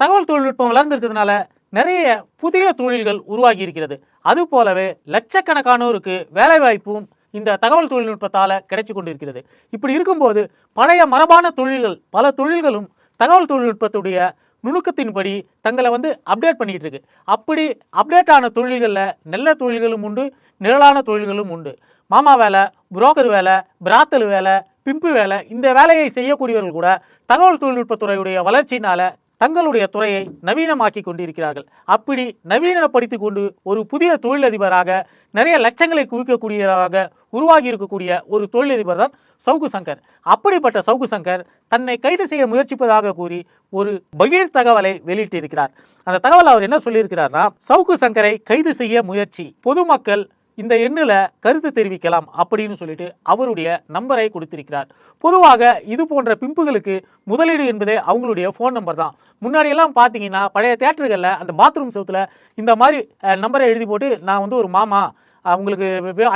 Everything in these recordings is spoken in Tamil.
தகவல் தொழில்நுட்பம் வளர்ந்துருக்கிறதுனால நிறைய புதிய தொழில்கள் உருவாகி இருக்கிறது அது போலவே லட்சக்கணக்கானோருக்கு வேலைவாய்ப்பும் இந்த தகவல் தொழில்நுட்பத்தால் கிடைச்சி கொண்டிருக்கிறது. இப்படி இருக்கும்போது பழைய மரபான தொழில்கள் பல தொழில்களும் தகவல் தொழில்நுட்பத்துடைய நுணுக்கத்தின்படி தங்களை வந்து அப்டேட் பண்ணிக்கிட்டு இருக்கு அப்படி அப்டேட் ஆன தொழில்களில் நல்ல தொழில்களும் உண்டு நிழலான தொழில்களும் உண்டு. மாமா வேலை புரோக்கர் வேலை பிராத்தல் வேலை பிம்பு வேலை இந்த வேலையை செய்யக்கூடியவர்கள் கூட தகவல் தொழில்நுட்பத்துறையுடைய வளர்ச்சியினால் தங்களுடைய துறையை நவீனமாக்கி கொண்டிருக்கிறார்கள். அப்படி நவீனப்படுத்தி கொண்டு ஒரு புதிய தொழிலதிபராக நிறைய லட்சங்களை குவிக்கக்கூடியதாக உருவாகி இருக்கக்கூடிய ஒரு தொழிலதிபர் தான் சவுகு சங்கர். அப்படிப்பட்ட சவுகு சங்கர் தன்னை கைது செய்ய முயற்சிப்பதாக கூறி ஒரு பகீர் தகவலை வெளியிட்டிருக்கிறார். அந்த தகவல் அவர் என்ன சொல்லியிருக்கிறார்னா சவுகு சங்கரை கைது செய்ய முயற்சி. பொதுமக்கள் இந்த எண்ணில் கருத்து தெரிவிக்கலாம் அப்படின்னு சொல்லிட்டு அவருடைய நம்பரை கொடுத்திருக்கிறார். பொதுவாக இது போன்ற பிம்புகளுக்கு முதலீடு என்பதே அவங்களுடைய ஃபோன் நம்பர் தான். முன்னாடியெல்லாம் பார்த்தீங்கன்னா பழைய தேட்டர்களில் அந்த பாத்ரூம் செவத்தில் இந்த மாதிரி நம்பரை எழுதி போட்டு நான் வந்து ஒரு மாமா அவங்களுக்கு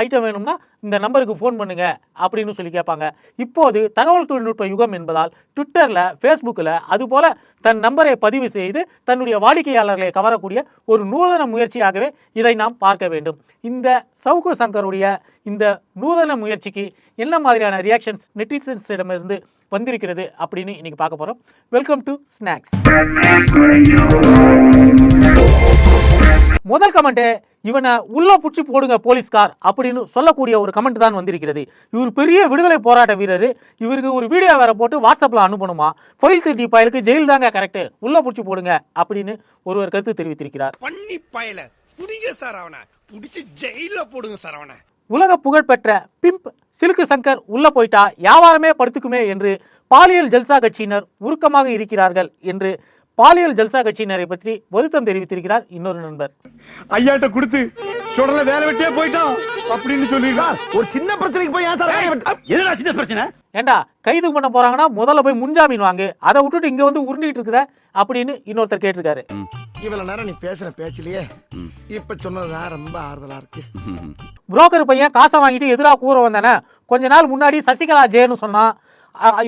ஐட்டம் வேணும்னா இந்த நம்பருக்கு ஃபோன் பண்ணுங்கள் அப்படின்னு சொல்லி கேட்பாங்க. இப்போது தகவல் தொழில்நுட்ப யுகம் என்பதால் ட்விட்டரில் ஃபேஸ்புக்கில் அதுபோல் தன் நம்பரை பதிவு செய்து தன்னுடைய வாடிக்கையாளர்களை கவரக்கூடிய ஒரு நூதன முயற்சியாகவே இதை நாம் பார்க்க வேண்டும். இந்த சவுக்கு சங்கருடைய இந்த நூதன முயற்சிக்கு என்ன மாதிரியான ரியாக்ஷன்ஸ் நெட்டிசன்ஸிடமிருந்து வந்திருக்கிறது அப்படின்னு இன்றைக்கி பார்க்க போகிறோம் வெல்கம் டு ஸ்நாக்ஸ் முதல் கமெண்ட்டு இவனை உள்ள புடிச்சு போடுங்க போலீஸ்கார் அப்படின்னு சொல்லக்கூடிய ஒரு கமெண்ட் தான் வந்திருக்கிறது. இவர் பெரிய விடுதலை போராட்ட வீரர். இவருக்கு ஒரு வீடியோ வேற போட்டு வாட்ஸ்அப்பில் அனுப்பணுமா? ஃபைல் திருட்டி பயலுக்கு ஜெயில் தாங்க கரெக்டு உள்ள புடிச்சு போடுங்க அப்படின்னு ஒருவர் கருத்து தெரிவித்திருக்கிறார். பண்ணி பயல. புடிங்க சார் அவனை. புடிச்சு ஜெயில போடுங்க சார் அவனை. உலக புகழ்பெற்ற பிம்ப் சிலுக்கு சங்கர் உள்ள போயிட்டா வியாபாரமே படுத்துக்குமே என்று பாலியல் ஜல்சா கட்சியினர் உருக்கமாக இருக்கிறார்கள் என்று பாலியல் ஜல்சா கட்சியினரை பற்றி வருத்தம் தெரிவித்திருக்கிறார் இன்னொரு நண்பர். ஐயாட்ட கொடுத்து சுடல வேலை வெட்டியே போயிட்டான் அப்படின்னு சொல்லிருக்கார் ஒரு சின்ன பிரச்சனைக்கு போய் ஏன் சார் விட்டு- என்னடா சின்ன பிரச்சனை? ஏண்டா கைது பண்ண போறாங்கன்னா முதல்ல போய் முன்ஜாமீன் வாங்கு. அதை விட்டுட்டு இங்க வந்து உருண்டிட்டு இருக்கிற அப்படின்னு இன்னொருத்தர் கேட்டிருக்காரு. இவ்வளவு நேரம் நீ பேசுற பேச்சிலேயே இப்ப சொன்னதுதான் ரொம்ப ஆறுதலா இருக்கு. புரோக்கர் பையன் காசை வாங்கிட்டு எதிராக கூற வந்தானே கொஞ்ச நாள் முன்னாடி சசிகலா ஜேன்னு சொன்னான்.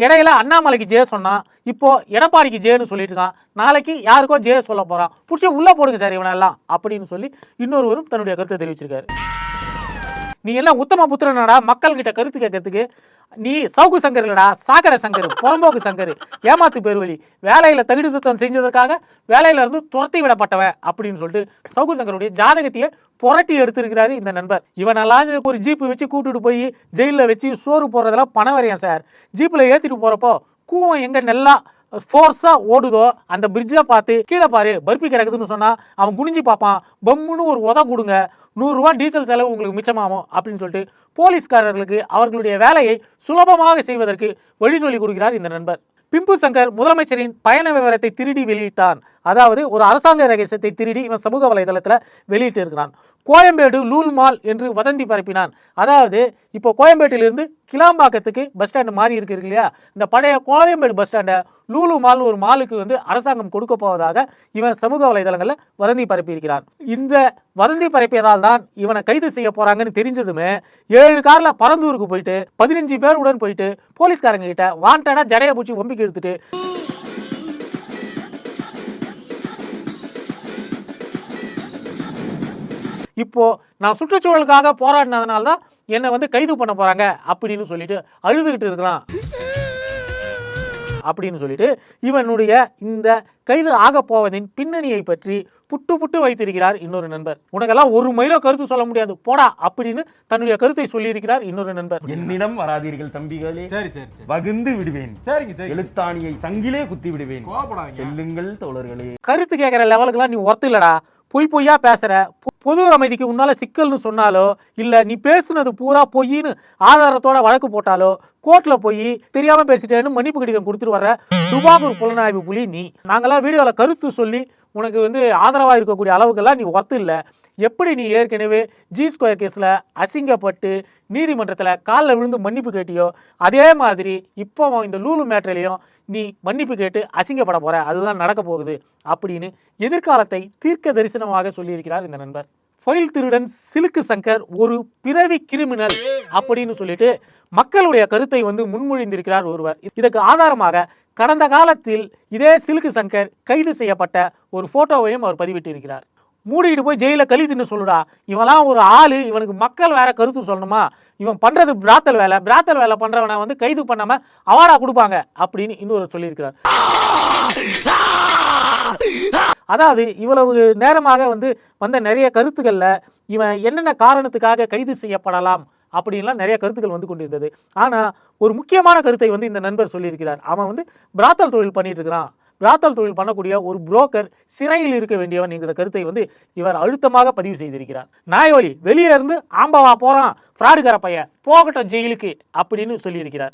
இடையில அண்ணாமலைக்கு ஜே சொன்னான். இப்போது எடப்பாடிக்கு ஜேன்னு சொல்லிட்டு இருக்கான். நாளைக்கு யாருக்கோ ஜே சொல்ல போகிறான் பிடிச்சி உள்ளே போடுங்க சார் இவனெல்லாம் அப்படின்னு சொல்லி இன்னொருவரும் தன்னுடைய கருத்தை தெரிவிச்சிருக்காரு. நீ எல்லாம் உத்தம புத்திரனடா மக்கள்கிட்ட கருத்து கேட்கறதுக்கு. நீ சவுக்கு சங்கர் இல்லடா சாக்கர சங்கர் புறம்போக்கு சங்கர் ஏமாத்து பெருவழி வேலையில் தகுதி திருத்தம் செஞ்சதற்காக வேலையில இருந்து துரத்தி விடப்பட்டவன் அப்படின்னு சொல்லிட்டு சவுக்கு சங்கருடைய ஜாதகத்தையே புரட்டி எடுத்திருக்கிறாரு இந்த நண்பர். இவனெல்லாம் ஒரு ஜீப்பு வச்சு கூட்டிட்டு போய் ஜெயிலில் வச்சு சோறு போடுறதெல்லாம் பணம் வரையன் சார். ஜீப்பில் ஏற்றிட்டு போகிறப்போ கூவம் எங்க நல்லா ஃபோர்ஸாக ஓடுதோ அந்த பிரிட்ஜை பார்த்து கீழே பாரு பர்பி கிடக்குதுன்னு சொன்னால் அவன் குனிஞ்சு பார்ப்பான். பம்முன்னு ஒரு உத கொடுங்க. நூறுரூவா டீசல் செலவு உங்களுக்கு மிச்சமாகும் அப்படின்னு சொல்லிட்டு போலீஸ்காரர்களுக்கு அவர்களுடைய வேலையை சுலபமாக செய்வதற்கு வழி சொல்லி கொடுக்கிறார் இந்த நண்பர். பிம்பு சங்கர் முதலமைச்சரின் பயண விவரத்தை திருடி வெளியிட்டான். அதாவது ஒரு அரசாங்க ரகசியத்தை திருடி இவன் சமூக வலைதளத்தில் வெளியிட்டு இருக்கிறான் கோயம்பேடு லூல் மால் என்று வதந்தி பரப்பினான். அதாவது இப்போ கோயம்பேட்டிலிருந்து கிளாம்பாக்கத்துக்கு பஸ் ஸ்டாண்டு மாறி இருக்கு இல்லையா? இந்த பழைய கோயம்பேடு பஸ் ஸ்டாண்டை லூலு மால் ஒரு மாலுக்கு வந்து அரசாங்கம் கொடுக்க போவதாக இவன் சமூக வலைதளங்களில் வதந்தி பரப்பியிருக்கிறான். இந்த வதந்தி பரப்பியதால் தான் இவனை கைது செய்ய போகிறாங்கன்னு தெரிஞ்சதுமே ஏழு காரில் பரந்தூருக்கு போயிட்டு பதினஞ்சு பேருடன் போயிட்டு போலீஸ்காரங்க கிட்ட வாண்டடாக ஜடைய பூச்சி ஒம்பிக்கி எடுத்துட்டு இப்போ நான் சுற்றுச்சூழலுக்காக போராடினதுனால தான் என்னை வந்து கைது பண்ண போறாங்க அப்படின்னு சொல்லிட்டு அழுதுகிட்டு இருக்கிறான். அப்படின்னு சொல்லிட்டு இவனுடைய இந்த கைது ஆக போவதின் பின்னணியை பற்றி புட்டு புட்டு வைத்திருக்கிறார் இன்னொரு நண்பர். உனக்கெல்லாம் ஒரு மைலோ கருத்து சொல்ல முடியாது. போடா அப்படின்னு தன்னுடைய கருத்தை சொல்லியிருக்கிறார் இன்னொரு நண்பர். என்னிடம் வராதீர்கள் தம்பிகளே. சரி சரி சரி. வகுந்து விடுவேன். சரிங்க சரி எழுத்தாணியை சங்கிலே குத்தி விடுவேன். செல்லுங்கள் தோழர்களே. கருத்து கேட்குற லெவலுக்குலாம் நீ ஒர்த்து இல்லடா. பொய் பொய்யா பேசுற பொது அமைதிக்கு உன்னால சிக்கல்னு சொன்னாலோ இல்ல நீ பேசுனது பூரா பொய்ன்னு ஆதாரத்தோட வழக்கு போட்டாலோ கோர்ட்ல போய் தெரியாம பேசிட்டேன்னு மன்னிப்பு கடிதம் கொடுத்துட்டு வர துபாகூர் புலனாய்வு புலி நீ. நாங்களாம் வீடியோல கருத்து சொல்லி உனக்கு வந்து ஆதரவா இருக்கக்கூடிய அளவுக்கெல்லாம் நீ ஒர்த்து இல்லை. எப்படி நீ ஏற்கனவே ஜி ஸ்கொயர் கேஸில் அசிங்கப்பட்டு நீதிமன்றத்தில் காலில் விழுந்து மன்னிப்பு கேட்டியோ அதே மாதிரி இப்போ இந்த லூலு மேட்டர்லேயும் நீ மன்னிப்பு கேட்டு அசிங்கப்பட போகிற அதுதான் நடக்க போகுது அப்படின்னு எதிர்காலத்தை தீர்க்க தரிசனமாக சொல்லியிருக்கிறார் இந்த நண்பர். ஃபைல் திருடன் சிலுக்கு சங்கர் ஒரு பிறவி கிரிமினல் அப்படின்னு சொல்லிட்டு மக்களுடைய கருத்தை வந்து முன்மொழிந்திருக்கிறார் ஒருவர். இதற்கு ஆதாரமாக கடந்த காலத்தில் இதே சிலுக்கு சங்கர் கைது செய்யப்பட்ட ஒரு ஃபோட்டோவையும் அவர் பதிவிட்டிருக்கிறார். மூடிட்டு போய் ஜெயிலில் கழி தின்னு சொல்லுடா. இவன்லாம் ஒரு ஆள் இவனுக்கு மக்கள் வேற கருத்து சொல்லணுமா? இவன் பண்ணுறது பிராத்தல் வேலை. பிராத்தல் வேலை பண்ணுறவனை வந்து கைது பண்ணாமல் அவார்டா கொடுப்பாங்க அப்படின்னு இன்னொரு சொல்லியிருக்கிறார். அதாவது இவ்வளவு நேரமாக வந்து வந்த நிறைய கருத்துக்களில் இவன் என்னென்ன காரணத்துக்காக கைது செய்யப்படலாம் அப்படின்லாம் நிறைய கருத்துக்கள் வந்து கொண்டிருந்தது. ஆனால் ஒரு முக்கியமான கருத்தை வந்து இந்த நண்பர் சொல்லியிருக்கிறார். அவன் வந்து பிராத்தல் தொழில் பண்ணிட்டு இருக்கிறான். பிராத்தல் தொழில் பண்ணக்கூடிய ஒரு புரோக்கர் சிறையில் இருக்க வேண்டியவன் என்கிற கருத்தை வந்து இவர் அழுத்தமாக பதிவு செய்திருக்கிறார். நாயோலி வெளியே இருந்து ஆம்பவா போறான் ஃப்ராடுகார பையன் போகட்டும் ஜெயிலுக்கு அப்படின்னு சொல்லியிருக்கிறார்.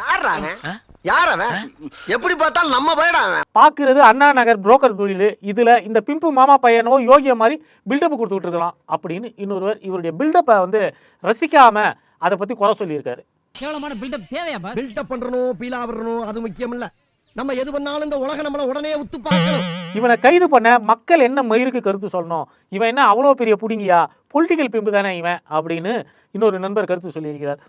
எப்படி பார்த்தாலும் நம்ம பையடா அவன்? பார்க்கிறது அண்ணா நகர் புரோக்கர் தொழில். இதில் இந்த பிம்பு மாமா பையனோ யோகிய மாதிரி பில்டப் கொடுத்துட்டு இருக்கலாம் அப்படின்னு இன்னொருவர் இவருடைய பில்டப்பை வந்து ரசிக்காம அதை பற்றி குறை சொல்லியிருக்காரு. கேவலமான பில்டப் தேவையா பில்டப் பண்றணும் பீலா வரணும் அது முக்கியம் இல்ல நம்ம எது பண்ணாலும் இந்த உலகம் நம்மள உடனே உத்து பார்க்கணும். இவனை கைது பண்ண மக்கள் என்ன மயிருக்கு கருத்து சொல்லணும்? இவன் என்ன அவ்வளோ பெரிய புடுங்கியா? பொலிட்டிக்கல் பிம்பு தானே இவன் அப்படின்னு இன்னொரு நண்பர் கருத்து சொல்லியிருக்கிறார்.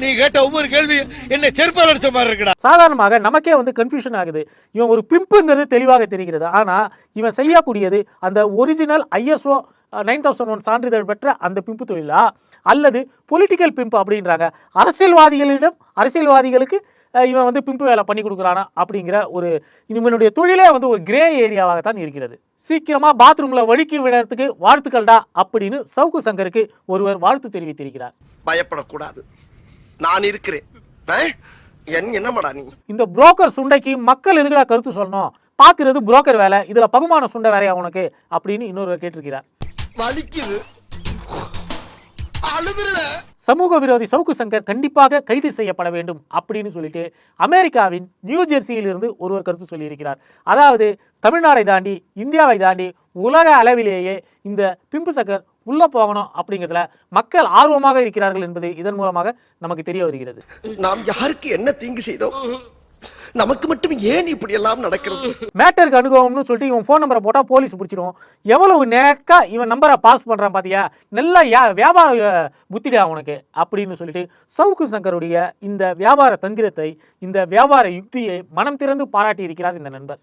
நீ கேட்ட ஒவ்வொரு கேள்வி என்ன செருப்பால் அடிச்ச மாதிரி இருக்குடா. சாதாரணமாக நமக்கே வந்து கன்ஃபியூஷன் ஆகுது. இவன் ஒரு பிம்புங்கிறது தெளிவாக தெரிகிறது. ஆனால் இவன் செய்யக்கூடியது அந்த original ISO nine thousand one சான்றிதழ் பெற்ற அந்த பிம்பு தொழிலா? அல்லது பொலிட்டிக்கல் பிம்பு அப்படின்றாங்க. அரசியல்வாதிகளிடம் அரசியல்வாதிகளுக்கு இவன் வந்து பிம்பு வேலை பண்ணி கொடுக்குறானா அப்படிங்கிற ஒரு இவனுடைய தொழிலே வந்து ஒரு கிரே ஏரியாவாகத்தான் இருக்கிறது. சீக்கிரமா பாத்ரூம்ல வழுக்கி விடுறதுக்கு வாழ்த்துக்கள்டா அப்படின்னு சவுக்கு சங்கருக்கு ஒருவர் வாழ்த்து தெரிவித்திருக்கிறார். பயப்படக்கூடாது. நான் இருக்கிறேன். என்னமாடா நீ? இந்த புரோக்கர் சுண்டைக்கு மக்கள் எதுக்குடா கருத்து சொல்லணும்? பார்க்கிறது புரோக்கர் வேலை இதுல பகுமான சுண்டை வேலையா உனக்கு? அப்படின்னு இன்னொருவர் கேட்டிருக்கிறார். வலிக்குது. அழுதுருவேன் சமூக விரோதி சவுக்கு சங்கர் கண்டிப்பாக கைது செய்யப்பட வேண்டும் அப்படின்னு சொல்லிட்டு அமெரிக்காவின் நியூ ஜெர்சியில் இருந்து ஒருவர் கருத்து சொல்லியிருக்கிறார். அதாவது தமிழ்நாடை தாண்டி இந்தியாவை தாண்டி உலக அளவிலேயே இந்த பிம்பு சக்கர் உள்ள போகணும் அப்படிங்கிறதுல மக்கள் ஆர்வமாக இருக்கிறார்கள் என்பது இதன் மூலமாக நமக்கு தெரிய வருகிறது. நாம் யாருக்கு என்ன தீங்கு செய்தோம்? நமக்கு மட்டும் ஏன் இப்படி எல்லாம் நடக்கிறது? மேட்டருக்கு அனுபவம்னு சொல்லிட்டு இவன் ஃபோன் நம்பரை போட்டால் போலீஸ் பிடிச்சிடும் எவ்வளவு நேக்கா இவன் நம்பரை பாஸ் பண்ணுறான் பாத்தியா? நல்லா யா வியாபார புத்திடா உனக்கு அப்படின்னு சொல்லிட்டு சவுக்கு சங்கருடைய இந்த வியாபார தந்திரத்தை இந்த வியாபார யுக்தியை மனம் திறந்து பாராட்டி இருக்கிறார் இந்த நண்பர்.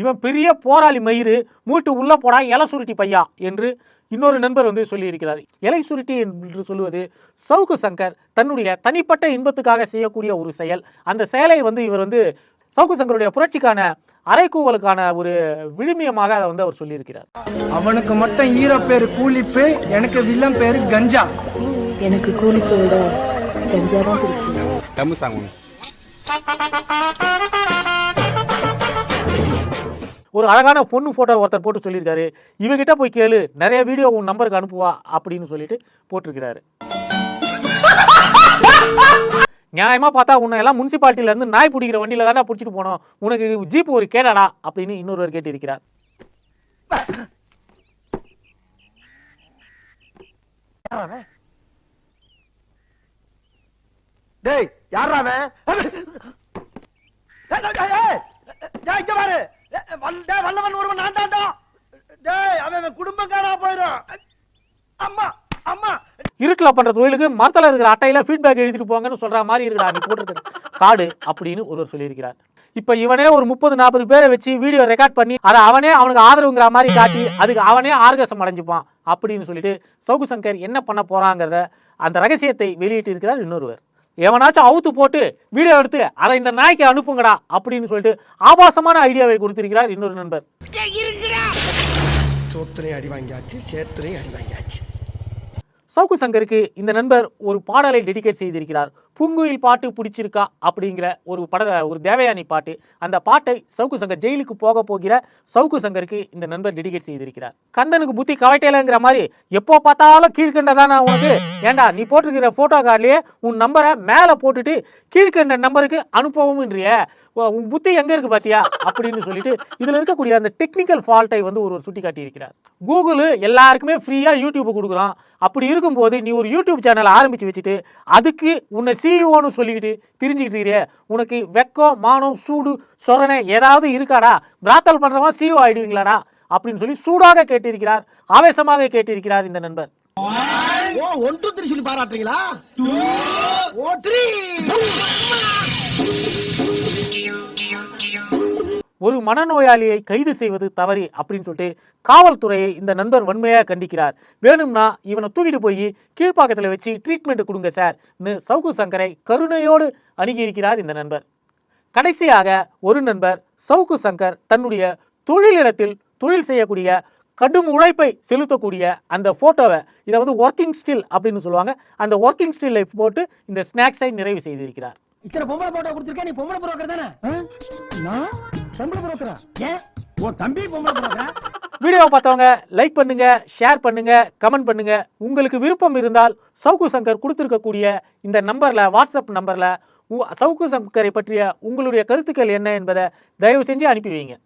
இவன் பெரிய போராளி மயிறு மூட்டு உள்ள போடா இலை சுருட்டி பையா என்று இன்னொரு நண்பர் வந்து சொல்லியிருக்கிறார். இலை சுருட்டி என்று சொல்லுவது சவுக்கு சங்கர் தன்னுடைய தனிப்பட்ட இன்பத்துக்காக செய்யக்கூடிய ஒரு செயல். அந்த செயலை வந்து இவர் வந்து சவுக்கு சங்கருடைய புரட்சிக்கான அரைக்கூவலுக்கான ஒரு விழுமியமாக அதை வந்து அவர் சொல்லியிருக்கிறார். அவனுக்கு மட்டும் ஈரோ பேரு கூலிப்பு எனக்கு வில்லன் பேரு கஞ்சா. எனக்கு கூலிப்பை விட கஞ்சா தான் பிடிக்கும் ஒரு அழகான பொண்ணு ஃபோட்டோ ஒருத்தர் போட்டு சொல்லியிருக்காரு இவகிட்ட போய் கேளு நிறைய வீடியோ உன் நம்பருக்கு அனுப்புவா அப்படின்னு சொல்லிட்டு போட்டிருக்கிறாரு நியாயமா பார்த்தா உன்னை எல்லாம் முனிசிபாலிட்டியில இருந்து நாய் பிடிக்கிற வண்டியில தானே பிடிச்சிட்டு போனோம் உனக்கு ஜீப் ஒரு கேடாடா அப்படின்னு இன்னொருவர் கேட்டிருக்கிறார் டேய் யாராவே அவன் வல்லவன் ஒருவன் நான் தாண்டா டேய் அவன் குடும்பக்காரா போயிடும் அம்மா அம்மா. இருட்டில் பண்ற தொழிலுக்கு மரத்தில் இருக்கிற அட்டையில ஃபீட்பேக் எழுதிட்டு போங்கன்னு சொல்ற மாதிரி இருக்குடா நீ போட்டிருக்க காடு அப்படின்னு ஒருவர் சொல்லியிருக்கிறார். இப்போ இவனே ஒரு முப்பது நாற்பது பேரை வச்சு வீடியோ ரெக்கார்ட் பண்ணி அதை அவனே அவனுக்கு ஆதரவுங்கிற மாதிரி காட்டி அதுக்கு அவனே ஆர்கசம் அடைஞ்சுப்பான் அப்படின்னு சொல்லிட்டு சவுகு சங்கர் என்ன பண்ண போறாங்கிறத அந்த ரகசியத்தை வெளியிட்டு இருக்கிறார் இன்னொருவர். எவனாச்சும் அவுத்து போட்டு வீடியோ எடுத்து அதை இந்த நாய்க்கு அனுப்புங்கடா அப்படின்னு சொல்லிட்டு ஆபாசமான ஐடியாவை கொடுத்திருக்கிறார் இன்னொரு நண்பர். சோத்திரையும் அடி வாங்கியாச்சு சேத்திரையும் அடி வாங்கியாச்சு. சவுக்கு சங்கருக்கு இந்த நண்பர் ஒரு பாடலை டெடிகேட் செய்திருக்கிறார். பூங்குயில் பாட்டு பிடிச்சிருக்கா அப்படிங்கிற ஒரு பட ஒரு தேவயானி பாட்டு. அந்த பாட்டை சவுக்கு சங்கர் ஜெயிலுக்கு போக போகிற சவுக்கு சங்கருக்கு இந்த நண்பர் டெடிகேட் செய்திருக்கிறார். கந்தனுக்கு புத்தி கவட்டையிலங்கிற மாதிரி எப்போ பார்த்தாலும் கீழ்கண்டதானா உனக்கு? ஏண்டா நீ போட்டிருக்கிற ஃபோட்டோ கார்ட்லயே உன் நம்பரை மேலே போட்டுட்டு கீழ்கண்ட நம்பருக்கு அனுப்பவும் இன்றிய? உன் புத்தி எங்கே இருக்குது பார்த்தியா அப்படின்னு சொல்லிட்டு இதில் இருக்கக்கூடிய அந்த டெக்னிக்கல் ஃபால்ட்டை வந்து ஒருவர் சுட்டி காட்டியிருக்கிறார் கூகுள் எல்லாருக்குமே ஃப்ரீயாக யூடியூப் கொடுக்குறோம் அப்படி இருக்கும்போது நீ ஒரு யூடியூப் சேனலை ஆரம்பித்து வச்சுட்டு அதுக்கு உன்னை சிஇஓன்னு சொல்லிக்கிட்டு தெரிஞ்சுக்கிட்டு இருக்கிறியே உனக்கு வெக்கம் மானம் சூடு சொரணை ஏதாவது இருக்காடா பிராத்தல் பண்ணுறவன் சிஇஓ ஆகிடுவீங்களாடா அப்படின்னு சொல்லி சூடாக கேட்டிருக்கிறார் ஆவேசமாக கேட்டிருக்கிறார் இந்த நண்பர் ஓ ஒன்று த்ரீ சொல்லி பாராட்டுறீங்களா ஓ த்ரீ ஒரு மனநோயாளியை கைது செய்வது தவறு அப்படின்னு சொல்லிட்டு காவல்துறையை இந்த நண்பர் வன்மையாக கண்டிக்கிறார். வேணும்னா இவனை தூக்கிட்டு போய் கீழ்ப்பாக்கத்தில் வச்சு ட்ரீட்மெண்ட் கொடுங்க சார்னு சவுக்கு சங்கரை கருணையோடு அணுகியிருக்கிறார் இந்த நண்பர். கடைசியாக ஒரு நண்பர் சவுக்கு சங்கர் தன்னுடைய தொழிலிடத்தில் தொழில் செய்யக்கூடிய கடும் உழைப்பை செலுத்தக்கூடிய அந்த ஃபோட்டோவை இதை வந்து ஒர்க்கிங் ஸ்டில் அப்படின்னு சொல்லுவாங்க. அந்த ஒர்க்கிங் ஸ்டில்லை போட்டு இந்த ஸ்நாக்ஸை நிறைவு செய்திருக்கிறார். இத்தனை பொம்பளை போட்டோ கொடுத்துருக்க? நீ பொம்பளை புரோக்கர் தானே? நான்? பொம்பளை புரோக்கரா ஏன்? உன் தம்பி பொம்பளை புரோக்கரா வீடியோவை பார்த்தவங்க லைக் பண்ணுங்க ஷேர் பண்ணுங்க கமெண்ட் பண்ணுங்க. உங்களுக்கு விருப்பம் இருந்தால் சவுக்கு சங்கர் கொடுத்துருக்கக்கூடிய இந்த நம்பர்ல வாட்ஸ்அப் நம்பர்ல உ- சவுக்கு சங்கரை பற்றிய உங்களுடைய கருத்துக்கள் என்ன என்பதை தயவு செஞ்சு அனுப்பி வைங்க.